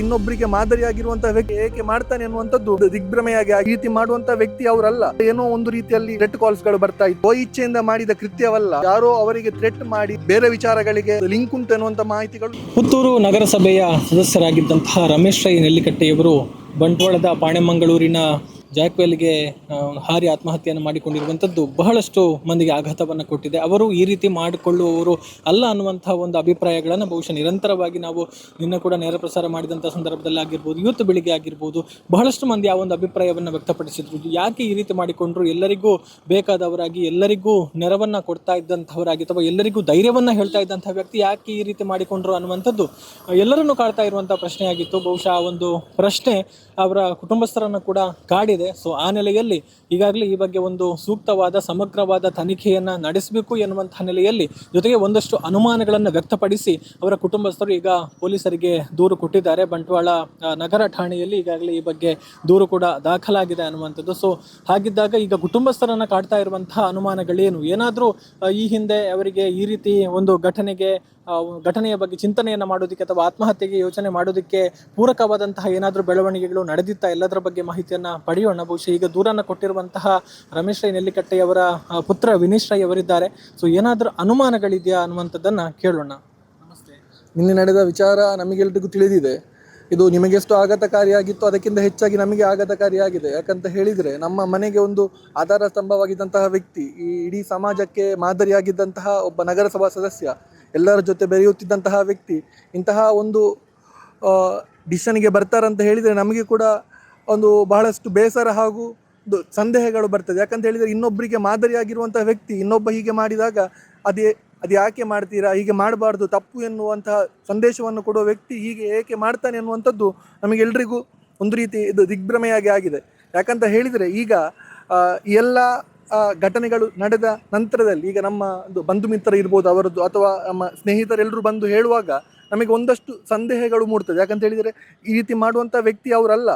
ಇನ್ನೊಬ್ಬರಿಗೆ ಮಾದರಿಯಾಗಿರುವಂತಹ ವ್ಯಕ್ತಿ ಏಕೆ ಮಾಡ್ತಾನೆ ಅನ್ನುವಂಥದ್ದು ದಿಗ್ಭ್ರಮೆಯಾಗಿ ಆ ರೀತಿ ಮಾಡುವಂತ ವ್ಯಕ್ತಿ ಅವರಲ್ಲ. ಏನೋ ಒಂದು ರೀತಿಯಲ್ಲಿ ಥ್ರೆಟ್ ಕಾಲ್ಸ್ಗಳು ಬರ್ತಾ ಇತ್ತು. ಇಚ್ಛೆಯಿಂದ ಮಾಡಿದ ಕೃತ್ಯವಲ್ಲ. ಯಾರೋ ಅವರಿಗೆ ಥ್ರೆಟ್ ಮಾಡಿ ಬೇರೆ ವಿಚಾರಗಳಿಗೆ ಲಿಂಕ್ ಉಂಟು ಅನ್ನುವಂತ ಮಾಹಿತಿಗಳು. ಪುತ್ತೂರು ನಗರಸಭೆಯ ಸದಸ್ಯರಾಗಿದ್ದಂತಹ ರಮೇಶ್ ರೈ ನೆಲ್ಲಿಕಟ್ಟೆಯವರು ಬಂಟ್ವಾಳದ ಪಾಣೆಮಂಗಳೂರಿನ ಜಾಕ್ವೆಲ್ಗೆ ಹಾರಿ ಆತ್ಮಹತ್ಯೆಯನ್ನು ಮಾಡಿಕೊಂಡಿರುವಂಥದ್ದು ಬಹಳಷ್ಟು ಮಂದಿಗೆ ಆಘಾತವನ್ನು ಕೊಟ್ಟಿದೆ. ಅವರು ಈ ರೀತಿ ಮಾಡಿಕೊಳ್ಳುವವರು ಅಲ್ಲ ಅನ್ನುವಂಥ ಒಂದು ಅಭಿಪ್ರಾಯಗಳನ್ನು ಬಹುಶಃ ನಿರಂತರವಾಗಿ ನಾವು ನಿನ್ನೆ ಕೂಡ ನೇರ ಪ್ರಸಾರ ಮಾಡಿದಂಥ ಸಂದರ್ಭದಲ್ಲಿ ಆಗಿರ್ಬೋದು, ಇವತ್ತು ಬೆಳಿಗ್ಗೆ ಆಗಿರ್ಬೋದು, ಬಹಳಷ್ಟು ಮಂದಿ ಆ ಒಂದು ಅಭಿಪ್ರಾಯವನ್ನು ವ್ಯಕ್ತಪಡಿಸಿದ್ರು. ಯಾಕೆ ಈ ರೀತಿ ಮಾಡಿಕೊಂಡ್ರು? ಎಲ್ಲರಿಗೂ ಬೇಕಾದವರಾಗಿ, ಎಲ್ಲರಿಗೂ ನೆರವನ್ನು ಕೊಡ್ತಾ ಇದ್ದಂಥವರಾಗಿ ಅಥವಾ ಎಲ್ಲರಿಗೂ ಧೈರ್ಯವನ್ನು ಹೇಳ್ತಾ ಇದ್ದಂಥ ವ್ಯಕ್ತಿ ಯಾಕೆ ಈ ರೀತಿ ಮಾಡಿಕೊಂಡ್ರು ಅನ್ನುವಂಥದ್ದು ಎಲ್ಲರನ್ನೂ ಕಾಡ್ತಾ ಇರುವಂಥ ಪ್ರಶ್ನೆಯಾಗಿತ್ತು. ಬಹುಶಃ ಆ ಒಂದು ಪ್ರಶ್ನೆ ಅವರ ಕುಟುಂಬಸ್ಥರನ್ನು ಕೂಡ ಕಾಡಿದೆ. ಸೊ ಆ ನೆಲೆಯಲ್ಲಿ ಈಗಾಗಲೇ ಈ ಬಗ್ಗೆ ಒಂದು ಸೂಕ್ತವಾದ, ಸಮಗ್ರವಾದ ತನಿಖೆಯನ್ನು ನಡೆಸಬೇಕು ಎನ್ನುವಂಥ ನೆಲೆಯಲ್ಲಿ ಜೊತೆಗೆ ಒಂದಷ್ಟು ಅನುಮಾನಗಳನ್ನು ವ್ಯಕ್ತಪಡಿಸಿ ಅವರ ಕುಟುಂಬಸ್ಥರು ಈಗ ಪೊಲೀಸರಿಗೆ ದೂರು ಕೊಟ್ಟಿದ್ದಾರೆ. ಬಂಟ್ವಾಳ ನಗರ ಠಾಣೆಯಲ್ಲಿ ಈಗಾಗಲೇ ಈ ಬಗ್ಗೆ ದೂರು ಕೂಡ ದಾಖಲಾಗಿದೆ ಅನ್ನುವಂಥದ್ದು. ಸೊ ಹಾಗಿದ್ದಾಗ ಈಗ ಕುಟುಂಬಸ್ಥರನ್ನು ಕಾಡ್ತಾ ಇರುವಂತಹ ಅನುಮಾನಗಳೇನು? ಏನಾದರೂ ಈ ಹಿಂದೆ ಅವರಿಗೆ ಈ ರೀತಿ ಒಂದು ಘಟನೆಗೆ ಘಟನೆಯ ಬಗ್ಗೆ ಚಿಂತನೆಯನ್ನು ಮಾಡೋದಕ್ಕೆ ಅಥವಾ ಆತ್ಮಹತ್ಯೆಗೆ ಯೋಚನೆ ಮಾಡೋದಕ್ಕೆ ಪೂರಕವಾದಂತಹ ಏನಾದರೂ ಬೆಳವಣಿಗೆಗಳು ನಡೆದಿತ್ತಾ ಎಲ್ಲದರ ಬಗ್ಗೆ ಮಾಹಿತಿಯನ್ನ ಪಡೆಯೋಣ. ಬಹುಶಃ ಈಗ ದೂರನ್ನ ಕೊಟ್ಟಿರುವಂತಹ ರಮೇಶ್ ರೈ ನೆಲ್ಲಿಕಟ್ಟೆಯವರ ಪುತ್ರ ವಿನೀಶ್ ರೈ ಅವರಿದ್ದಾರೆ. ಸೊ ಏನಾದರೂ ಅನುಮಾನಗಳಿದೆಯಾ ಅನ್ನುವಂಥದ್ದನ್ನು ಕೇಳೋಣ. ನಮಸ್ತೆ. ನಿನ್ನೆ ನಡೆದ ವಿಚಾರ ನಮಗೆಲ್ರಿಗೂ ತಿಳಿದಿದೆ. ಇದು ನಿಮಗೆಷ್ಟು ಆಘಾತಕಾರಿಯಾಗಿತ್ತು ಅದಕ್ಕಿಂತ ಹೆಚ್ಚಾಗಿ ನಮಗೆ ಆಘಾತಕಾರಿಯಾಗಿದೆ. ಯಾಕಂತ ಹೇಳಿದ್ರೆ ನಮ್ಮ ಮನೆಗೆ ಒಂದು ಆಧಾರ ಸ್ತಂಭವಾಗಿದ್ದಂತಹ ವ್ಯಕ್ತಿ ಈ ಇಡೀ ಸಮಾಜಕ್ಕೆ ಮಾದರಿಯಾಗಿದ್ದಂತಹ ಒಬ್ಬ ನಗರಸಭಾ ಸದಸ್ಯ ಎಲ್ಲರ ಜೊತೆ ಬೆರೆಯುತ್ತಿದ್ದಂತಹ ವ್ಯಕ್ತಿ ಇಂತಹ ಒಂದು ಡಿಸಿಷನ್ಗೆ ಬರ್ತಾರಂತ ಹೇಳಿದರೆ ನಮಗೆ ಕೂಡ ಒಂದು ಬಹಳಷ್ಟು ಬೇಸರ ಹಾಗೂ ಸಂದೇಹಗಳು ಬರ್ತದೆ. ಯಾಕಂತ ಹೇಳಿದರೆ ಇನ್ನೊಬ್ಬರಿಗೆ ಮಾದರಿಯಾಗಿರುವಂತಹ ವ್ಯಕ್ತಿ ಇನ್ನೊಬ್ಬ ಹೀಗೆ ಮಾಡಿದಾಗ ಅದೇ, ಅದು ಯಾಕೆ ಮಾಡ್ತೀರಾ, ಹೀಗೆ ಮಾಡಬಾರ್ದು, ತಪ್ಪು ಎನ್ನುವಂತಹ ಸಂದೇಶವನ್ನು ಕೊಡುವ ವ್ಯಕ್ತಿ ಹೀಗೆ ಏಕೆ ಮಾಡ್ತಾನೆ ಎನ್ನುವಂಥದ್ದು ನಮಗೆಲ್ರಿಗೂ ಒಂದು ರೀತಿ ಇದು ದಿಗ್ಭ್ರಮೆಯಾಗಿ ಆಗಿದೆ. ಯಾಕಂತ ಹೇಳಿದರೆ ಈಗ ಎಲ್ಲ ಘಟನೆಗಳು ನಡೆದ ನಂತರದಲ್ಲಿ ಈಗ ನಮ್ಮ ಒಂದು ಬಂಧು ಮಿತ್ರ ಇರ್ಬೋದು ಅವರದ್ದು ಅಥವಾ ನಮ್ಮ ಸ್ನೇಹಿತರೆಲ್ಲರೂ ಬಂದು ಹೇಳುವಾಗ ನಮಗೆ ಒಂದಷ್ಟು ಸಂದೇಹಗಳು ಮೂಡ್ತದೆ. ಯಾಕಂತ ಹೇಳಿದರೆ ಈ ರೀತಿ ಮಾಡುವಂಥ ವ್ಯಕ್ತಿ ಅವರಲ್ಲ.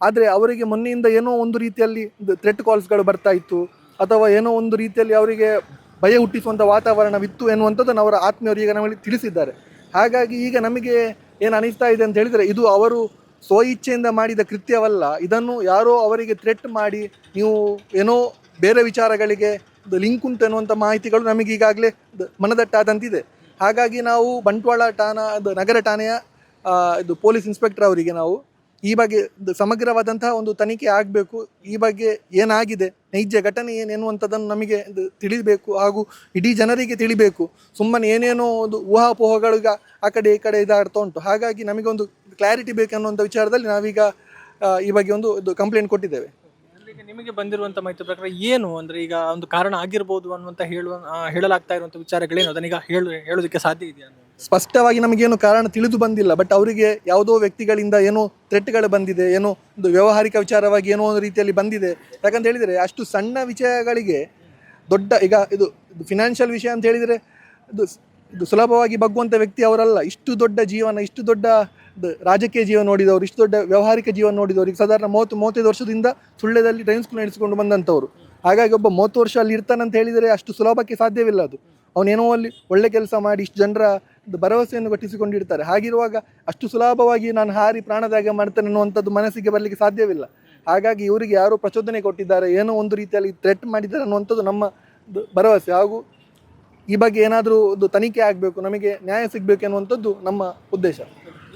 ಆದರೆ ಅವರಿಗೆ ಮೊನ್ನೆಯಿಂದ ಏನೋ ಒಂದು ರೀತಿಯಲ್ಲಿ ಥ್ರೆಟ್ ಕಾಲ್ಸ್ಗಳು ಬರ್ತಾ ಇತ್ತು. ಅಥವಾ ಏನೋ ಒಂದು ರೀತಿಯಲ್ಲಿ ಅವರಿಗೆ ಭಯ ಹುಟ್ಟಿಸುವಂಥ ವಾತಾವರಣವಿತ್ತು ಎನ್ನುವಂಥದ್ದನ್ನು ಅವರ ಆತ್ಮೀಯರು ಈಗ ನಮಗೆ ತಿಳಿಸಿದ್ದಾರೆ. ಹಾಗಾಗಿ ಈಗ ನಮಗೆ ಏನು ಅನಿಸ್ತಾ ಇದೆ ಅಂತ ಹೇಳಿದರೆ ಇದು ಅವರು ಸ್ವಇಚ್ಛೆಯಿಂದ ಮಾಡಿದ ಕೃತ್ಯವಲ್ಲ. ಇದನ್ನು ಯಾರೋ ಅವರಿಗೆ ಥ್ರೆಟ್ ಮಾಡಿ ನೀವು ಏನೋ ಬೇರೆ ವಿಚಾರಗಳಿಗೆ ಲಿಂಕ್ ಉಂಟು ಅನ್ನುವಂಥ ಮಾಹಿತಿಗಳು ನಮಗೆ ಈಗಾಗಲೇ ಮನದಟ್ಟಾದಂತಿದೆ. ಹಾಗಾಗಿ ನಾವು ಬಂಟ್ವಾಳ ಠಾಣಾ, ಅದು ನಗರ ಠಾಣೆಯ ಇದು ಪೊಲೀಸ್ ಇನ್ಸ್ಪೆಕ್ಟರ್ ಅವರಿಗೆ ನಾವು ಈ ಬಗ್ಗೆ ಸಮಗ್ರವಾದಂತಹ ಒಂದು ತನಿಖೆ ಆಗಬೇಕು. ಈ ಬಗ್ಗೆ ಏನಾಗಿದೆ, ನೈಜ ಘಟನೆ ಏನು ಎನ್ನುವಂಥದ್ದನ್ನು ನಮಗೆ ತಿಳಿಬೇಕು ಹಾಗೂ ಇಡೀ ಜನರಿಗೆ ತಿಳಿಬೇಕು. ಸುಮ್ಮನೆ ಏನೇನೋ ಒಂದು ಊಹಾಪೋಹಗಳಿಗ ಆ ಕಡೆ ಈ ಕಡೆ ಇದಾಡ್ತಾ ಉಂಟು. ಹಾಗಾಗಿ ನಮಗೆ ಒಂದು ಕ್ಲಾರಿಟಿ ಬೇಕನ್ನುವಂಥ ವಿಚಾರದಲ್ಲಿ ನಾವೀಗ ಈ ಬಗ್ಗೆ ಒಂದು ಕಂಪ್ಲೇಂಟ್ ಕೊಟ್ಟಿದ್ದೇವೆ. ನಿಮಗೆ ಬಂದಿರುವಂತ ಮಾಹಿತಿ ಪ್ರಕಾರ ಏನು ಅಂದ್ರೆ ಈಗ ಒಂದು ಕಾರಣ ಆಗಿರ್ಬೋದು ಅನ್ನುವಂತ ಹೇಳುವ ಹೇಳಲಾಗ್ತಾ ಇರುವಂತ ವಿಚಾರಗಳೇನು? ಅದನ್ನೀಗ ಹೇಳು, ಹೇಳೋದಕ್ಕೆ ಸಾಧ್ಯ ಇದೆಯಾ? ಸ್ಪಷ್ಟವಾಗಿ ನಮಗೇನು ಕಾರಣ ತಿಳಿದು ಬಂದಿಲ್ಲ ಬಟ್ ಅವರಿಗೆ ಯಾವುದೋ ವ್ಯಕ್ತಿಗಳಿಂದ ಏನೋ ಥ್ರೆಟ್ಗಳು ಬಂದಿದೆ, ಏನೋ ಒಂದು ವ್ಯವಹಾರಿಕ ವಿಚಾರವಾಗಿ ಏನೋ ಒಂದು ರೀತಿಯಲ್ಲಿ ಬಂದಿದೆ. ಯಾಕಂತ ಹೇಳಿದರೆ ಅಷ್ಟು ಸಣ್ಣ ವಿಷಯಗಳಿಗೆ ದೊಡ್ಡ, ಈಗ ಇದು ಫಿನಾನ್ಷಿಯಲ್ ವಿಷಯ ಅಂತ ಹೇಳಿದರೆ ಇದು ಇದು ಸುಲಭವಾಗಿ ಬಗ್ಗುವಂಥ ವ್ಯಕ್ತಿ ಅವರಲ್ಲ. ಇಷ್ಟು ದೊಡ್ಡ ಜೀವನ, ಇಷ್ಟು ದೊಡ್ಡ ರಾಜಕೀಯ ಜೀವನ ನೋಡಿದವರು, ಇಷ್ಟು ದೊಡ್ಡ ವ್ಯಾವಹಾರಿಕ ಜೀವನ ನೋಡಿದವರು, ಈಗ ಸಾಧಾರಣ ಮೂವತ್ತು, ಮೂವತ್ತೈದು ವರ್ಷದಿಂದ ಸುಳ್ಳ್ಯದಲ್ಲಿ ಡ್ರೈವಿಂಗ್ ಸ್ಕೂಲ್ ನಡೆಸಿಕೊಂಡು ಬಂದಂಥವ್ರು. ಹಾಗಾಗಿ ಒಬ್ಬ ಮೂವತ್ತು ವರ್ಷ ಅಲ್ಲಿ ಇರ್ತಾನಂತ ಹೇಳಿದರೆ ಅಷ್ಟು ಸುಲಭಕ್ಕೆ ಸಾಧ್ಯವಿಲ್ಲ ಅದು. ಅವನೇನೋ ಅಲ್ಲಿ ಒಳ್ಳೆ ಕೆಲಸ ಮಾಡಿ ಇಷ್ಟು ಜನರ ಭರವಸೆಯನ್ನು ಕಟ್ಟಿಸಿಕೊಂಡಿರ್ತಾರೆ ಹಾಗಿರುವಾಗ ಅಷ್ಟು ಸುಲಭವಾಗಿ ನಾನು ಹಾರಿ ಪ್ರಾಣದಾಗ ಮಾಡ್ತೇನೆ ಅನ್ನುವಂಥದ್ದು ಮನಸ್ಸಿಗೆ ಬರಲಿಕ್ಕೆ ಸಾಧ್ಯವಿಲ್ಲ. ಹಾಗಾಗಿ ಇವರಿಗೆ ಯಾರು ಪ್ರಚೋದನೆ ಕೊಟ್ಟಿದ್ದಾರೆ, ಏನೋ ಒಂದು ರೀತಿಯಲ್ಲಿ ಥ್ರೆಟ್ ಮಾಡಿದ್ದಾರೆ ಅನ್ನುವಂಥದ್ದು ನಮ್ಮ ಭರವಸೆ. ಹಾಗೂ ಈ ಬಗ್ಗೆ ಏನಾದರೂ ಒಂದು ತನಿಖೆ ಆಗಬೇಕು, ನಮಗೆ ನ್ಯಾಯ ಸಿಗಬೇಕು ಎನ್ನುವಂಥದ್ದು ನಮ್ಮ ಉದ್ದೇಶ.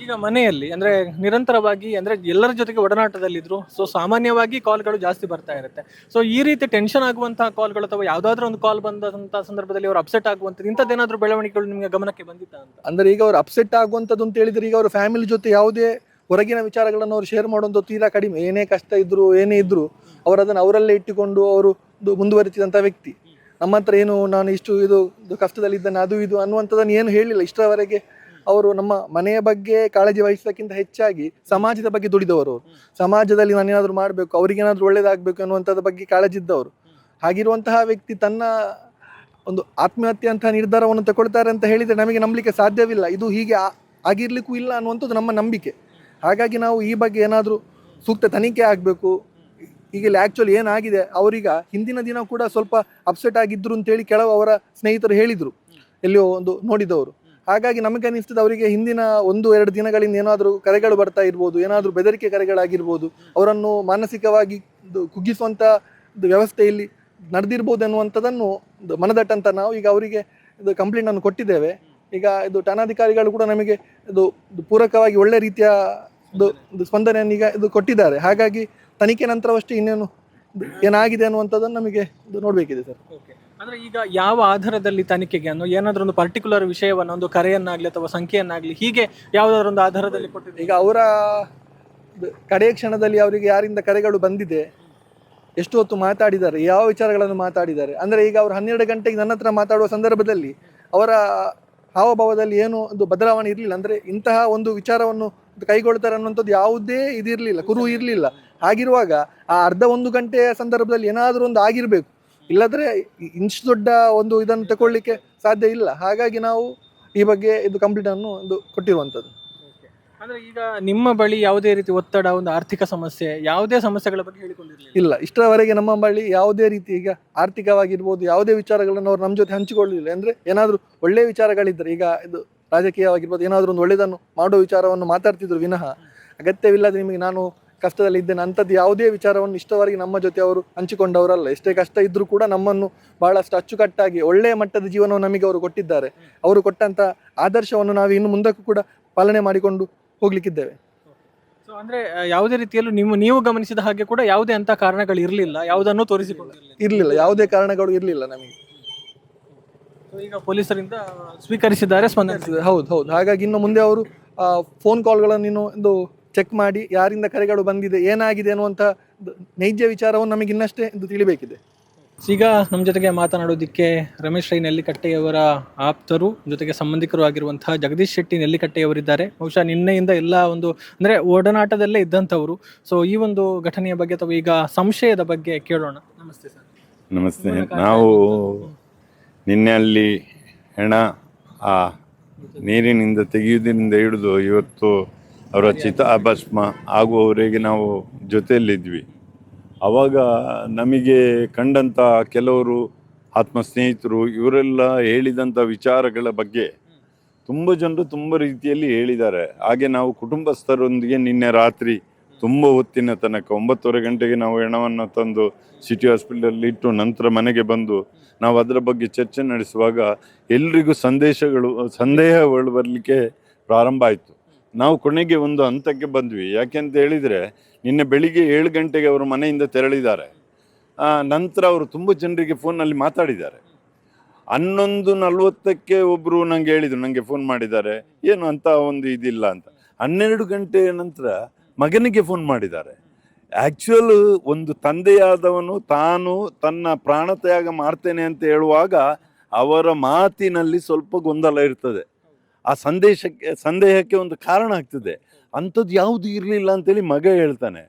ಈಗ ಮನೆಯಲ್ಲಿ ಅಂದ್ರೆ ನಿರಂತರವಾಗಿ ಅಂದ್ರೆ ಎಲ್ಲರ ಜೊತೆಗೆ ಒಡನಾಟದಲ್ಲಿದ್ರು. ಸೊ ಸಾಮಾನ್ಯವಾಗಿ ಕಾಲ್ಗಳು ಜಾಸ್ತಿ ಬರ್ತಾ ಇರುತ್ತೆ. ಸೊ ಈ ರೀತಿ ಟೆನ್ಷನ್ ಆಗುವಂತಹ ಕಾಲ್ಗಳು ಅಥವಾ ಯಾವ್ದಾದ್ರು ಒಂದು ಕಾಲ್ ಬಂದಂತಹ ಸಂದರ್ಭದಲ್ಲಿ ಅವರು ಅಪ್ಸೆಟ್ ಆಗುವಂಥದ್ದು ಇಂಥದ್ದೇನಾದ್ರೂ ಬೆಳವಣಿಗೆಗಳು ನಿಮಗೆ ಗಮನಕ್ಕೆ ಬಂದಿತ್ತ ಅಂತ? ಅಂದ್ರೆ ಈಗ ಅವ್ರು ಅಪ್ಸೆಟ್ ಆಗುವಂಥದ್ದು ಅಂತ ಹೇಳಿದ್ರೆ ಈಗ ಅವರು ಫ್ಯಾಮಿಲಿ ಜೊತೆ ಯಾವುದೇ ಹೊರಗಿನ ವಿಚಾರಗಳನ್ನು ಅವ್ರು ಶೇರ್ ಮಾಡುವಂಥ ತೀರಾ ಕಡಿಮೆ. ಏನೇ ಕಷ್ಟ ಇದ್ರು, ಏನೇ ಇದ್ರು ಅವರು ಅದನ್ನು ಅವರಲ್ಲೇ ಇಟ್ಟುಕೊಂಡು ಅವರು ಮುಂದುವರಿತಿದಂತ ವ್ಯಕ್ತಿ. ನಮ್ಮ ಹತ್ರ ಏನು ನಾನು ಇಷ್ಟು ಇದು ಇದು ಕಷ್ಟದಲ್ಲಿದ್ದೇನೆ, ಅದು ಇದು ಅನ್ನುವಂಥದ್ದನ್ನು ಏನು ಹೇಳಿಲ್ಲ. ಇಷ್ಟರವರೆಗೆ ಅವರು ನಮ್ಮ ಮನೆಯ ಬಗ್ಗೆ ಕಾಳಜಿ ವಹಿಸೋಕ್ಕಿಂತ ಹೆಚ್ಚಾಗಿ ಸಮಾಜದ ಬಗ್ಗೆ ದುಡಿದವರು ಅವರು. ಸಮಾಜದಲ್ಲಿ ನಾನೇನಾದರೂ ಮಾಡಬೇಕು ಅವರಿಗೇನಾದರೂ ಒಳ್ಳೇದಾಗಬೇಕು ಅನ್ನುವಂಥದ್ರ ಬಗ್ಗೆ ಕಾಳಜಿ ಇದ್ದವರು. ಹಾಗಿರುವಂತಹ ವ್ಯಕ್ತಿ ತನ್ನ ಒಂದು ಆತ್ಮಹತ್ಯೆ ಅಂತ ನಿರ್ಧಾರವನ್ನು ತಗೊಳ್ತಾರೆ ಅಂತ ಹೇಳಿದರೆ ನಮಗೆ ನಂಬಲಿಕ್ಕೆ ಸಾಧ್ಯವಿಲ್ಲ. ಇದು ಹೀಗೆ ಆಗಿರ್ಲಿಕ್ಕೂ ಇಲ್ಲ ಅನ್ನುವಂಥದ್ದು ನಮ್ಮ ನಂಬಿಕೆ. ಹಾಗಾಗಿ ನಾವು ಈ ಬಗ್ಗೆ ಏನಾದರೂ ಸೂಕ್ತ ತನಿಖೆ ಆಗಬೇಕು. ಈಗ ಇಲ್ಲಿ ಆ್ಯಕ್ಚುಲಿ ಏನಾಗಿದೆ ಅವರೀಗ ಹಿಂದಿನ ದಿನ ಕೂಡ ಸ್ವಲ್ಪ ಅಪ್ಸೆಟ್ ಆಗಿದ್ರು ಅಂತೇಳಿ ಕೆಲವು ಅವರ ಸ್ನೇಹಿತರು ಹೇಳಿದರು. ಎಲ್ಲಿಯೋ ಒಂದು ನೋಡಿದವರು. ಹಾಗಾಗಿ ನಮಗೆ ಅನಿಸ್ತದೆ ಅವರಿಗೆ ಹಿಂದಿನ ಒಂದು, ಎರಡು ದಿನಗಳಿಂದ ಏನಾದರೂ ಕರೆಗಳು ಬರ್ತಾ ಇರ್ಬೋದು, ಏನಾದರೂ ಬೆದರಿಕೆ ಕರೆಗಳಾಗಿರ್ಬೋದು, ಅವರನ್ನು ಮಾನಸಿಕವಾಗಿ ಕುಗ್ಗಿಸುವಂಥ ವ್ಯವಸ್ಥೆಯಲ್ಲಿ ನಡೆದಿರ್ಬೋದು ಅನ್ನುವಂಥದ್ದನ್ನು ಮನದಟ್ಟಂತ ನಾವು ಈಗ ಅವರಿಗೆ ಇದು ಕಂಪ್ಲೇಂಟ್ ಅನ್ನು ಕೊಟ್ಟಿದ್ದೇವೆ. ಈಗ ಇದು ಠಾಣಾಧಿಕಾರಿಗಳು ಕೂಡ ನಮಗೆ ಇದು ಪೂರಕವಾಗಿ ಒಳ್ಳೆ ರೀತಿಯ ಇದು ಸ್ಪಂದನೆಯನ್ನು ಈಗ ಇದು ಕೊಟ್ಟಿದ್ದಾರೆ. ಹಾಗಾಗಿ ತನಿಖೆ ನಂತರವಷ್ಟೇ ಇನ್ನೇನು ಏನಾಗಿದೆ ಅನ್ನುವಂಥದ್ದನ್ನು ನಮಗೆ ಇದು ನೋಡಬೇಕಿದೆ ಸರ್. ಅಂದ್ರೆ ಈಗ ಯಾವ ಆಧಾರದಲ್ಲಿ ತನಿಖೆಗೆ ಅನ್ನೋ ಏನಾದ್ರೂ ಒಂದು ಪರ್ಟಿಕ್ಯುಲರ್ ವಿಷಯವನ್ನು, ಒಂದು ಕರೆಯನ್ನಾಗ್ಲಿ ಅಥವಾ ಸಂಖ್ಯೆಯನ್ನಾಗ್ಲಿ ಹೀಗೆ ಯಾವ್ದಾದ್ರು ಒಂದು ಆಧಾರದಲ್ಲಿ ಕೊಟ್ಟಿದೆ ಈಗ ಅವರ ಕಡೆಯ ಕ್ಷಣದಲ್ಲಿ ಅವರಿಗೆ ಯಾರಿಂದ ಕರೆಗಳು ಬಂದಿದೆ, ಎಷ್ಟು ಹೊತ್ತು ಮಾತಾಡಿದ್ದಾರೆ, ಯಾವ ವಿಚಾರಗಳನ್ನು ಮಾತಾಡಿದ್ದಾರೆ, ಅಂದರೆ ಈಗ ಅವರು ಹನ್ನೆರಡು ಗಂಟೆಗೆ ನನ್ನ ಹತ್ರ ಮಾತಾಡುವ ಸಂದರ್ಭದಲ್ಲಿ ಅವರ ಹಾವಭಾವದಲ್ಲಿ ಏನು ಒಂದು ಬದಲಾವಣೆ ಇರಲಿಲ್ಲ, ಅಂದರೆ ಇಂತಹ ಒಂದು ವಿಚಾರವನ್ನು ಕೈಗೊಳ್ತಾರೆ ಅನ್ನುವಂಥದ್ದು ಯಾವುದೇ ಇದಿರಲಿಲ್ಲ ಕುರು ಇರಲಿಲ್ಲ. ಹಾಗಿರುವಾಗ ಆ ಅರ್ಧ ಒಂದು ಗಂಟೆಯ ಸಂದರ್ಭದಲ್ಲಿ ಏನಾದರೂ ಒಂದು ಆಗಿರಬೇಕು. ಇಲ್ಲದ್ರೆ ಇಷ್ಟು ದೊಡ್ಡ ಒಂದು ಇದನ್ನು ತಗೊಳ್ಳಿಕ್ಕೆ ಸಾಧ್ಯ ಇಲ್ಲ. ಹಾಗಾಗಿ ನಾವು ಈ ಬಗ್ಗೆ ಇದು ಕಂಪ್ಲೀಟ್ ಅನ್ನು ಒಂದು ಕೊಟ್ಟಿರುವಂಥದ್ದು ಅಂದ್ರೆ ಈಗ ನಿಮ್ಮ ಬಳಿ ಯಾವುದೇ ರೀತಿ ಒತ್ತಡ ಒಂದು ಆರ್ಥಿಕ ಸಮಸ್ಯೆ ಯಾವುದೇ ಸಮಸ್ಯೆಗಳ ಬಗ್ಗೆ ಹೇಳಿಕೊಂಡಿರಲಿಲ್ಲ. ಇಲ್ಲ ಇಷ್ಟರವರೆಗೆ ನಮ್ಮ ಬಳಿ ಯಾವುದೇ ರೀತಿ ಈಗ ಆರ್ಥಿಕವಾಗಿರ್ಬೋದು ಯಾವುದೇ ವಿಚಾರಗಳನ್ನು ಅವ್ರು ನಮ್ಮ ಜೊತೆ ಹಂಚಿಕೊಳ್ಳಲಿಲ್ಲ. ಅಂದ್ರೆ ಏನಾದರೂ ಒಳ್ಳೆಯ ವಿಚಾರಗಳಿದ್ದರೆ ಈಗ ಇದು ರಾಜಕೀಯವಾಗಿರ್ಬೋದು ಏನಾದರೂ ಒಂದು ಒಳ್ಳೆಯದನ್ನು ಮಾಡೋ ವಿಚಾರವನ್ನು ಮಾತಾಡ್ತಿದ್ರು ವಿನಃ ಅಗತ್ಯವಿಲ್ಲದೆ ನಿಮಗೆ ನಾನು ಕಷ್ಟದಲ್ಲಿ ಇದ್ದೇನೆ. ಅಂಥದ್ದು ಯಾವುದೇ ವಿಚಾರವನ್ನು ಇಷ್ಟವರೆಗೆ ನಮ್ಮ ಜೊತೆ ಅವರು ಹಂಚಿಕೊಂಡವರಲ್ಲ. ಎಷ್ಟೇ ಕಷ್ಟ ಇದ್ದರೂ ಕೂಡ ನಮ್ಮನ್ನು ಬಹಳಷ್ಟು ಅಚ್ಚುಕಟ್ಟಾಗಿ ಒಳ್ಳೆಯ ಮಟ್ಟದ ಜೀವನವನ್ನು ನಮಗೆ ಅವರು ಕೊಟ್ಟಿದ್ದಾರೆ. ಅವರು ಕೊಟ್ಟಂಥ ಆದರ್ಶವನ್ನು ನಾವು ಇನ್ನು ಮುಂದಕ್ಕೂ ಕೂಡ ಪಾಲನೆ ಮಾಡಿಕೊಂಡು ಹೋಗ್ಲಿಕ್ಕಿದ್ದೇವೆ. ಸೊ ಅಂದ್ರೆ ಯಾವುದೇ ರೀತಿಯಲ್ಲೂ ನಿಮ್ಮ ನೀವು ಗಮನಿಸಿದ ಹಾಗೆ ಕೂಡ ಯಾವುದೇ ಅಂತ ಕಾರಣಗಳು ಇರಲಿಲ್ಲ. ಯಾವುದನ್ನು ತೋರಿಸಿಕೊಂಡಿರಲಿಲ್ಲ ಇರಲಿಲ್ಲ. ಯಾವುದೇ ಕಾರಣಗಳು ಇರಲಿಲ್ಲ ನಮಗೆ. ಸೊ ಈಗ ಪೊಲೀಸರಿಂದ ಸ್ವೀಕರಿಸಿದ್ದಾರೆ ಸ್ಪಂದಿಸಿದ್ದಾರೆ. ಹೌದು ಹೌದು. ಹಾಗಾಗಿ ಇನ್ನು ಮುಂದೆ ಅವರು ಫೋನ್ ಕಾಲ್ಗಳನ್ನು ಇನ್ನು ಒಂದು ಚೆಕ್ ಮಾಡಿ ಯಾರಿಂದ ಕರೆಗಳು ಬಂದಿದೆ ಏನಾಗಿದೆ ಅನ್ನುವಂಥ ನೈಜ ವಿಚಾರವನ್ನು ನಮಗೆ ಇನ್ನಷ್ಟೇ ಇದು ತಿಳಿಬೇಕಿದೆ. ಈಗ ನಮ್ಮ ಜೊತೆಗೆ ಮಾತನಾಡೋದಕ್ಕೆ ರಮೇಶ್ ರೈ ನೆಲ್ಲಿಕಟ್ಟೆಯವರ ಆಪ್ತರು ಜೊತೆಗೆ ಸಂಬಂಧಿಕರು ಆಗಿರುವಂತಹ ಜಗದೀಶ್ ಶೆಟ್ಟಿ ನೆಲ್ಲಿಕಟ್ಟೆಯವರಿದ್ದಾರೆ. ಬಹುಶಃ ನಿನ್ನೆಯಿಂದ ಎಲ್ಲ ಒಂದು ಅಂದರೆ ಒಡನಾಟದಲ್ಲೇ ಇದ್ದಂಥವರು. ಸೊ ಈ ಒಂದು ಘಟನೆಯ ಬಗ್ಗೆ ಅಥವಾ ಈಗ ಸಂಶಯದ ಬಗ್ಗೆ ಕೇಳೋಣ. ನಮಸ್ತೆ ಸರ್. ನಮಸ್ತೆ. ನಾವು ನಿನ್ನೆ ಅಲ್ಲಿ ಹೆಣ ಆ ನೀರಿನಿಂದ ತೆಗೆಯುವುದರಿಂದ ಹಿಡಿದು ಇವತ್ತು ಅವರ ಚಿತಾಭಸ್ಮ ಆಗುವವರೆಗೆ ನಾವು ಜೊತೆಯಲ್ಲಿದ್ವಿ. ಆವಾಗ ನಮಗೆ ಕಂಡಂಥ ಕೆಲವರು ಆತ್ಮ ಸ್ನೇಹಿತರು ಇವರೆಲ್ಲ ಹೇಳಿದಂಥ ವಿಚಾರಗಳ ಬಗ್ಗೆ ತುಂಬ ಜನರು ತುಂಬ ರೀತಿಯಲ್ಲಿ ಹೇಳಿದ್ದಾರೆ. ಹಾಗೆ ನಾವು ಕುಟುಂಬಸ್ಥರೊಂದಿಗೆ ನಿನ್ನೆ ರಾತ್ರಿ ತುಂಬ ಹೊತ್ತಿನ ತನಕ ಒಂಬತ್ತುವರೆ ಗಂಟೆಗೆ ನಾವು ಹೆಣವನ್ನು ತಂದು ಸಿಟಿ ಹಾಸ್ಪಿಟಲಲ್ಲಿ ಇಟ್ಟು ನಂತರ ಮನೆಗೆ ಬಂದು ನಾವು ಅದರ ಬಗ್ಗೆ ಚರ್ಚೆ ನಡೆಸುವಾಗ ಎಲ್ರಿಗೂ ಸಂದೇಶಗಳು, ಸಂದೇಹಗಳು ಬರಲಿಕ್ಕೆ ಪ್ರಾರಂಭ ಆಯಿತು. ನಾವು ಕೊನೆಗೆ ಒಂದು ಹಂತಕ್ಕೆ ಬಂದ್ವಿ. ಯಾಕೆಂತ ಹೇಳಿದರೆ, ನಿನ್ನೆ ಬೆಳಿಗ್ಗೆ ಏಳು ಗಂಟೆಗೆ ಅವರು ಮನೆಯಿಂದ ತೆರಳಿದ್ದಾರೆ. ನಂತರ ಅವರು ತುಂಬ ಜನರಿಗೆ ಫೋನಲ್ಲಿ ಮಾತಾಡಿದ್ದಾರೆ. ಹನ್ನೊಂದು ನಲವತ್ತಕ್ಕೆ ಒಬ್ಬರು ನಂಗೆ ಹೇಳಿದರು ನನಗೆ ಫೋನ್ ಮಾಡಿದ್ದಾರೆ. ಏನು ಅಂತ ಒಂದು ಇದಿಲ್ಲ ಅಂತ. ಹನ್ನೆರಡು ಗಂಟೆ ನಂತರ ಮಗನಿಗೆ ಫೋನ್ ಮಾಡಿದ್ದಾರೆ. ಆ್ಯಕ್ಚುಯಲ್ ಒಂದು ತಂದೆಯಾದವನು ತಾನು ತನ್ನ ಪ್ರಾಣತ್ಯಾಗ ಮಾಡ್ತೇನೆ ಅಂತ ಹೇಳುವಾಗ ಅವರ ಮಾತಿನಲ್ಲಿ ಸ್ವಲ್ಪ ಗೊಂದಲ ಇರ್ತದೆ. ಆ ಸಂದೇಶಕ್ಕೆ, ಸಂದೇಹಕ್ಕೆ ಒಂದು ಕಾರಣ ಆಗ್ತದೆ. ಅಂಥದ್ದು ಯಾವುದು ಇರಲಿಲ್ಲ ಅಂತೇಳಿ ಮಗ ಹೇಳ್ತಾನೆ.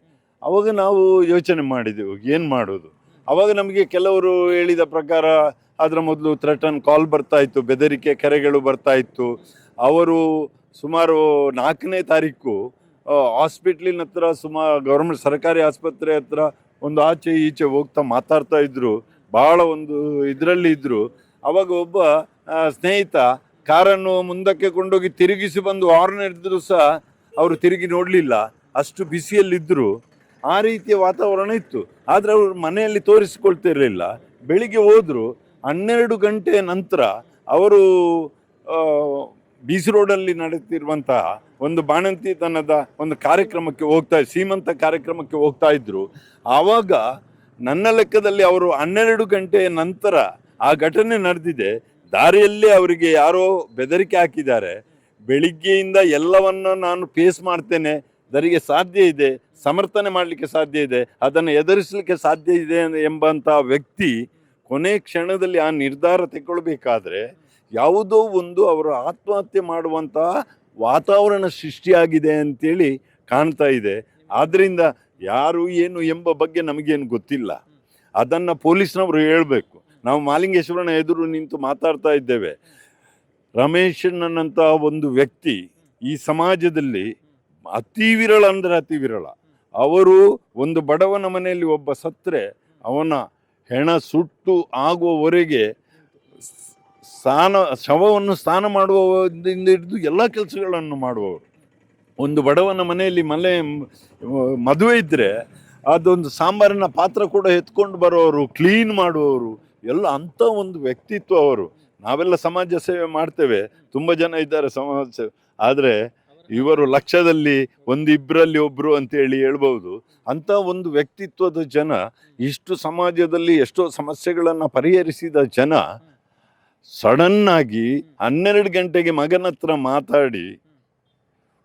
ಅವಾಗ ನಾವು ಯೋಚನೆ ಮಾಡಿದೆವು, ಏನು ಮಾಡೋದು? ಅವಾಗ ನಮಗೆ ಕೆಲವರು ಹೇಳಿದ ಪ್ರಕಾರ ಅದರ ಮೊದಲು ಥ್ರೆಟನ್ ಕಾಲ್ ಬರ್ತಾ ಇತ್ತು, ಬೆದರಿಕೆ ಕರೆಗಳು ಬರ್ತಾ ಇತ್ತು. ಅವರು ಸುಮಾರು ನಾಲ್ಕನೇ ತಾರೀಕು ಹಾಸ್ಪಿಟ್ಲಿನ ಹತ್ರ ಸುಮಾರು ಗೌರ್ಮೆಂಟ್ ಸರ್ಕಾರಿ ಆಸ್ಪತ್ರೆ ಹತ್ರ ಒಂದು ಆಚೆ ಈಚೆ ಹೋಗ್ತಾ ಮಾತಾಡ್ತಾ ಇದ್ರು. ಭಾಳ ಒಂದು ಇದರಲ್ಲಿ ಇದ್ದರು ಅವಾಗ ಒಬ್ಬ ಸ್ನೇಹಿತ ಕಾರನ್ನು ಮುಂದಕ್ಕೆ ಕೊಂಡೋಗಿ ತಿರುಗಿಸಿ ಬಂದು ಹಾರ್ನ್ ಹಿಡಿದ್ರು ಸಹ ಅವರು ತಿರುಗಿ ನೋಡಲಿಲ್ಲ. ಅಷ್ಟು ಬಿಸಿಯಲ್ಲಿದ್ದರು ಆ ರೀತಿಯ ವಾತಾವರಣ ಇತ್ತು. ಆದರೆ ಅವರು ಮನೆಯಲ್ಲಿ ತೋರಿಸಿಕೊಳ್ತಿರಲಿಲ್ಲ. ಬೆಳಿಗ್ಗೆ ಹೋದರು. ಹನ್ನೆರಡು ಗಂಟೆ ನಂತರ ಅವರು ಬಿ ಸಿ ರೋಡಲ್ಲಿ ನಡೆಯುತ್ತಿರುವಂತಹ ಒಂದು ಬಾಣಂತಿತನದ ಒಂದು ಕಾರ್ಯಕ್ರಮಕ್ಕೆ ಹೋಗ್ತಾ, ಸೀಮಂತ ಕಾರ್ಯಕ್ರಮಕ್ಕೆ ಹೋಗ್ತಾ ಇದ್ದರು ಆವಾಗ ನನ್ನ ಲೆಕ್ಕದಲ್ಲಿ ಅವರು ಹನ್ನೆರಡು ಗಂಟೆ ನಂತರ ಆ ಘಟನೆ ನಡೆದಿದೆ. ದಾರಿಯಲ್ಲೇ ಅವರಿಗೆ ಯಾರೋ ಬೆದರಿಕೆ ಹಾಕಿದ್ದಾರೆ. ಬೆಳಿಗ್ಗೆಯಿಂದ ಎಲ್ಲವನ್ನು ನಾನು ಫೇಸ್ ಮಾಡ್ತೇನೆ. ದರಿಗೆ ಸಾಧ್ಯ ಇದೆ. ಸಮರ್ಥನೆ ಮಾಡಲಿಕ್ಕೆ ಸಾಧ್ಯ ಇದೆ. ಅದನ್ನು ಎದುರಿಸಲಿಕ್ಕೆ ಸಾಧ್ಯ ಇದೆ ಎಂಬಂಥ ವ್ಯಕ್ತಿ ಕೊನೆ ಕ್ಷಣದಲ್ಲಿ ಆ ನಿರ್ಧಾರ ತಗೊಳ್ಬೇಕಾದ್ರೆ ಯಾವುದೋ ಒಂದು ಅವರು ಆತ್ಮಹತ್ಯೆ ಮಾಡುವಂತಹ ವಾತಾವರಣ ಸೃಷ್ಟಿಯಾಗಿದೆ ಅಂತೇಳಿ ಕಾಣ್ತಾ ಇದೆ. ಆದ್ದರಿಂದ ಯಾರು ಏನು ಎಂಬ ಬಗ್ಗೆ ನಮಗೇನು ಗೊತ್ತಿಲ್ಲ. ಅದನ್ನು ಪೊಲೀಸ್ನವರು ಹೇಳಬೇಕು. ನಾವು ಮಾಲಿಂಗೇಶ್ವರನ ಎದುರು ನಿಂತು ಮಾತಾಡ್ತಾ ಇದ್ದೇವೆ. ರಮೇಶನಂತಹ ಒಂದು ವ್ಯಕ್ತಿ ಈ ಸಮಾಜದಲ್ಲಿ ಅತಿ ವಿರಳ ಅಂದರೆ ಅತಿ ವಿರಳ. ಅವರು ಒಂದು ಬಡವನ ಮನೆಯಲ್ಲಿ ಒಬ್ಬ ಸತ್ತರೆ ಅವನ ಹೆಣ ಸುಟ್ಟು ಆಗುವವರೆಗೆ ಸ್ನಾನ, ಶವವನ್ನು ಸ್ನಾನ ಮಾಡುವುದರಿಂದ ಹಿಡಿದು ಎಲ್ಲ ಕೆಲಸಗಳನ್ನು ಮಾಡುವವರು. ಒಂದು ಬಡವನ ಮನೆಯಲ್ಲಿ ಮಲೆ, ಮದುವೆ ಇದ್ದರೆ ಅದೊಂದು ಸಾಂಬಾರಿನ ಪಾತ್ರ ಕೂಡ ಎತ್ಕೊಂಡು ಬರೋರು ಕ್ಲೀನ್ ಮಾಡುವವರು ಎಲ್ಲ ಅಂಥ ಒಂದು ವ್ಯಕ್ತಿತ್ವ ಅವರು. ನಾವೆಲ್ಲ ಸಮಾಜ ಸೇವೆ ಮಾಡ್ತೇವೆ. ತುಂಬ ಜನ ಇದ್ದಾರೆ ಸಮಾಜ ಸೇವೆ. ಆದರೆ ಇವರು ಲಕ್ಷದಲ್ಲಿ ಒಂದಿಬ್ಬರಲ್ಲಿ ಒಬ್ಬರು ಅಂತೇಳಿ ಹೇಳ್ಬೋದು ಅಂಥ ಒಂದು ವ್ಯಕ್ತಿತ್ವದ ಜನ, ಇಷ್ಟು ಸಮಾಜದಲ್ಲಿ ಎಷ್ಟೋ ಸಮಸ್ಯೆಗಳನ್ನು ಪರಿಹರಿಸಿದ ಜನ ಸಡನ್ನಾಗಿ ಹನ್ನೆರಡು ಗಂಟೆಗೆ ಮಗನ ಹತ್ರ ಮಾತಾಡಿ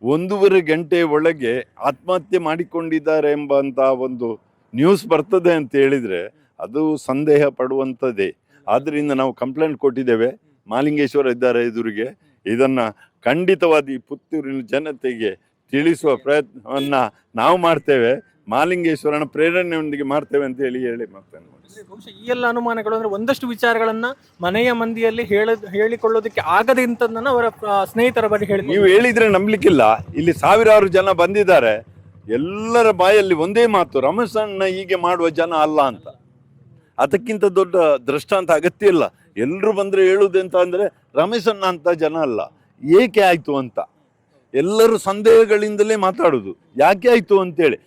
ಒಂದೂವರೆ ಗಂಟೆ ಒಳಗೆ ಆತ್ಮಹತ್ಯೆ ಮಾಡಿಕೊಂಡಿದ್ದಾರೆ ಎಂಬಂತ ಒಂದು ನ್ಯೂಸ್ ಬರ್ತದೆ ಅಂತ ಹೇಳಿದರೆ ಅದು ಸಂದೇಹ ಪಡುವಂಥದ್ದೇ ಆದ್ದರಿಂದ ನಾವು ಕಂಪ್ಲೇಂಟ್ ಕೊಟ್ಟಿದ್ದೇವೆ. ಮಾಲಿಂಗೇಶ್ವರ ಇದ್ದಾರೆ ಎದುರಿಗೆ. ಇದನ್ನು ಖಂಡಿತವಾದಿ ಪುತ್ತೂರಿನ ಜನತೆಗೆ ತಿಳಿಸುವ ಪ್ರಯತ್ನವನ್ನು ನಾವು ಮಾಡ್ತೇವೆ. ಮಾಲಿಂಗೇಶ್ವರನ ಪ್ರೇರಣೆಯೊಂದಿಗೆ ಮಾಡ್ತೇವೆ ಅಂತ ಹೇಳಿ ಹೇಳಿ ಮಾಡ್ತೇನೆ ಬಹುಶಃ ಈ ಎಲ್ಲ ಅನುಮಾನಗಳು ಅಂದರೆ ಒಂದಷ್ಟು ವಿಚಾರಗಳನ್ನು ಮನೆಯ ಮಂದಿಯಲ್ಲಿ ಹೇಳ ಹೇಳಿಕೊಳ್ಳೋದಕ್ಕೆ ಆಗದೆ ಇಂಥದ್ದನ್ನ ಅವರ ಸ್ನೇಹಿತರ ಬಗ್ಗೆ ಹೇಳಿ ನೀವು ಹೇಳಿದ್ರೆ ನಂಬಲಿಕ್ಕಿಲ್ಲ. ಇಲ್ಲಿ ಸಾವಿರಾರು ಜನ ಬಂದಿದ್ದಾರೆ. ಎಲ್ಲರ ಬಾಯಲ್ಲಿ ಒಂದೇ ಮಾತು ರಮಸಣ್ಣ ಅಣ್ಣ ಹೀಗೆ ಮಾಡುವ ಜನ ಅಲ್ಲ ಅಂತ. ಅದಕ್ಕಿಂತ ದೊಡ್ಡ ದೃಷ್ಟಾಂತ ಅಗತ್ಯ ಇಲ್ಲ. ಎಲ್ಲರೂ ಬಂದರೆ ಹೇಳುವುದೆಂತ ಎಂತ ರಮೇಶ್ ಅಣ್ಣ ಅಂತ ಜನ ಅಲ್ಲ ಏಕೆ ಆಯ್ತು ಅಂತ? ಎಲ್ಲರೂ ಸಂದೇಹಗಳಿಂದಲೇ ಮಾತಾಡೋದು. ಯಾಕೆ ಆಯಿತು ಅಂತೇಳಿ.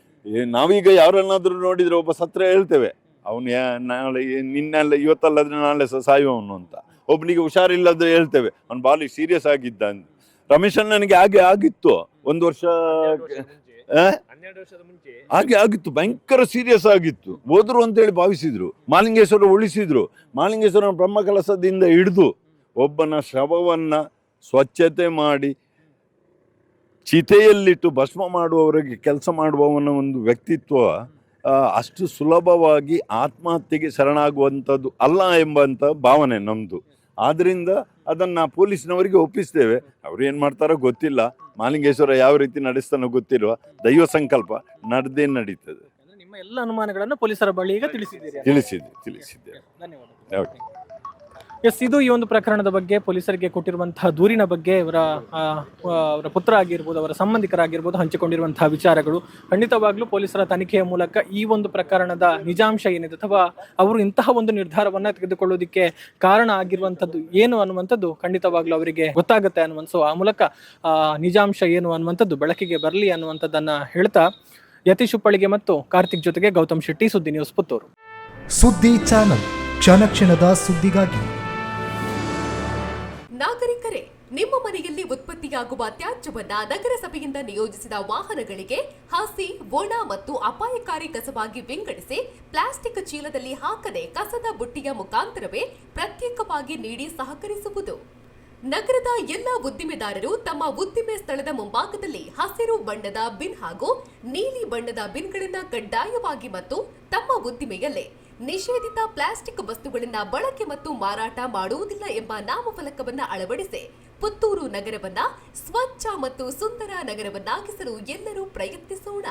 ನಾವೀಗ ಯಾರನ್ನಾದರೂ ನೋಡಿದರೆ ಒಬ್ಬ ಸತ್ರ ಹೇಳ್ತೇವೆ. ಅವನು ನಾಳೆ ನಿನ್ನೆಲ್ಲ ಇವತ್ತಲ್ಲಾದರೆ ನಾಳೆ ಸಹ ಸಾಯುವವನು ಅಂತ. ಒಬ್ಬನಿಗೆ ಹುಷಾರಿಲ್ಲದ್ರೆ ಹೇಳ್ತೇವೆ. ಅವ್ನು ಬಾಲಿ ಸೀರಿಯಸ್ ಆಗಿದ್ದ ಅಂತ. ರಮೇಶ್ ಅಣ್ಣನಿಗೆ ಹಾಗೆ ಆಗಿತ್ತು. ಒಂದು ವರ್ಷ? ಹಾಗೆ ಆಗಿತ್ತು, ಭಯಂಕರ ಸೀರಿಯಸ್ ಆಗಿತ್ತು. ಹೋದ್ರು ಅಂತೇಳಿ ಭಾವಿಸಿದ್ರು. ಮಾಲಿಂಗೇಶ್ವರ ಉಳಿಸಿದ್ರು ಮಾಲಿಂಗೇಶ್ವರ ಬ್ರಹ್ಮ ಕಲಸದಿಂದ ಹಿಡಿದು ಒಬ್ಬನ ಶವವನ್ನ ಸ್ವಚ್ಛತೆ ಮಾಡಿ ಚಿತೆಯಲ್ಲಿಟ್ಟು ಭಸ್ಮ ಮಾಡುವವರಿಗೆ ಕೆಲಸ ಮಾಡುವವನ ಒಂದು ವ್ಯಕ್ತಿತ್ವ ಅಷ್ಟು ಸುಲಭವಾಗಿ ಆತ್ಮಹತ್ಯೆಗೆ ಶರಣಾಗುವಂಥದ್ದು ಅಲ್ಲ ಎಂಬಂಥ ಭಾವನೆ ನಮ್ಮದು ಆದ್ರಿಂದ ಅದನ್ನು ಪೊಲೀಸ್ನವರಿಗೆ ಒಪ್ಪಿಸ್ತೇವೆ. ಅವ್ರು ಏನು ಮಾಡ್ತಾರೋ ಗೊತ್ತಿಲ್ಲ. ಮಾಲಿಂಗೇಶ್ವರ ಯಾವ ರೀತಿ ನಡೆಸ್ತಾನೋ ಗೊತ್ತಿಲ್ವ. ದೈವ ಸಂಕಲ್ಪ ನಡೆದೇ ನಡೀತದೆ. ನಿಮ್ಮ ಎಲ್ಲ ಅನುಮಾನಗಳನ್ನು ಪೊಲೀಸರ ಬಳಿ ಈಗ ತಿಳಿಸಿದ್ದೀರಿ ತಿಳಿಸಿದ್ದೆ ತಿಳಿಸಿದ್ದೆ. ಧನ್ಯವಾದ ಓಕೆ ಎಸ್ ಇದು ಈ ಒಂದು ಪ್ರಕರಣದ ಬಗ್ಗೆ ಪೊಲೀಸರಿಗೆ ಕೊಟ್ಟಿರುವಂತಹ ದೂರಿನ ಬಗ್ಗೆ ಆ, ಅವರ ಪುತ್ರ ಆಗಿರ್ಬೋದು ಅವರ ಸಂಬಂಧಿಕರಾಗಿರ್ಬೋದು ಹಂಚಿಕೊಂಡಿರುವಂತಹ ವಿಚಾರಗಳು. ಖಂಡಿತವಾಗ್ಲೂ ಪೊಲೀಸರ ತನಿಖೆಯ ಮೂಲಕ ಈ ಒಂದು ಪ್ರಕರಣದ ನಿಜಾಂಶ ಏನಿದೆ ಅಥವಾ ಅವರು ಇಂತಹ ಒಂದು ನಿರ್ಧಾರವನ್ನ ತೆಗೆದುಕೊಳ್ಳೋದಿಕ್ಕೆ ಕಾರಣ ಆಗಿರುವಂತದ್ದು ಏನು ಅನ್ನುವಂಥದ್ದು ಖಂಡಿತವಾಗ್ಲೂ ಅವರಿಗೆ ಗೊತ್ತಾಗುತ್ತೆ ಅನ್ನುವಂಥ ಆ ಮೂಲಕ ನಿಜಾಂಶ ಏನು ಅನ್ನುವಂಥದ್ದು ಬೆಳಕಿಗೆ ಬರಲಿ ಅನ್ನುವಂಥದ್ದನ್ನ ಹೇಳ್ತಾ ಯತೀಶ್ ಉಪ್ಪಳಿಗೆ ಮತ್ತು ಕಾರ್ತಿಕ್ ಜೊತೆಗೆ ಗೌತಮ್ ಶೆಟ್ಟಿ ಸುದ್ದಿ ನ್ಯೂಸ್ ಪುತ್ತೂರು. ಸುದ್ದಿ ಚಾನಲ್ ಕ್ಷಣ ಕ್ಷಣದ ಸುದ್ದಿಗಾಗಿ ನಿಮ್ಮ ಮನೆಯಲ್ಲಿ ಉತ್ಪತ್ತಿಯಾಗುವ ತ್ಯಾಜ್ಯವನ್ನ ನಗರಸಭೆಯಿಂದ ನಿಯೋಜಿಸಿದ ವಾಹನಗಳಿಗೆ ಹಸಿ, ಒಣ ಮತ್ತು ಅಪಾಯಕಾರಿ ಕಸವಾಗಿ ವಿಂಗಡಿಸಿ ಪ್ಲಾಸ್ಟಿಕ್ ಚೀಲದಲ್ಲಿ ಹಾಕದೆ ಕಸದ ಬುಟ್ಟಿಯ ಮುಖಾಂತರವೇ ಪ್ರತ್ಯೇಕವಾಗಿ ನೀಡಿ ಸಹಕರಿಸುವುದು. ನಗರದ ಎಲ್ಲ ಉದ್ದಿಮೆದಾರರು ತಮ್ಮ ಉದ್ದಿಮೆ ಸ್ಥಳದ ಮುಂಭಾಗದಲ್ಲಿ ಹಸಿರು ಬಣ್ಣದ ಬಿನ್ ಹಾಗೂ ನೀಲಿ ಬಣ್ಣದ ಬಿನ್ಗಳನ್ನು ಕಡ್ಡಾಯವಾಗಿ ಮತ್ತು ತಮ್ಮ ಉದ್ದಿಮೆಯಲ್ಲೇ ನಿಷೇಧಿತ ಪ್ಲಾಸ್ಟಿಕ್ ವಸ್ತುಗಳನ್ನ ಬಳಕೆ ಮತ್ತು ಮಾರಾಟ ಮಾಡುವುದಿಲ್ಲ ಎಂಬ ನಾಮಫಲಕವನ್ನ ಅಳವಡಿಸಿ ಪುತ್ತೂರು ನಗರವನ್ನ ಸ್ವಚ್ಛ ಮತ್ತು ಸುಂದರ ನಗರವನ್ನಾಗಿಸಲು ಎಲ್ಲರೂ ಪ್ರಯತ್ನಿಸೋಣ.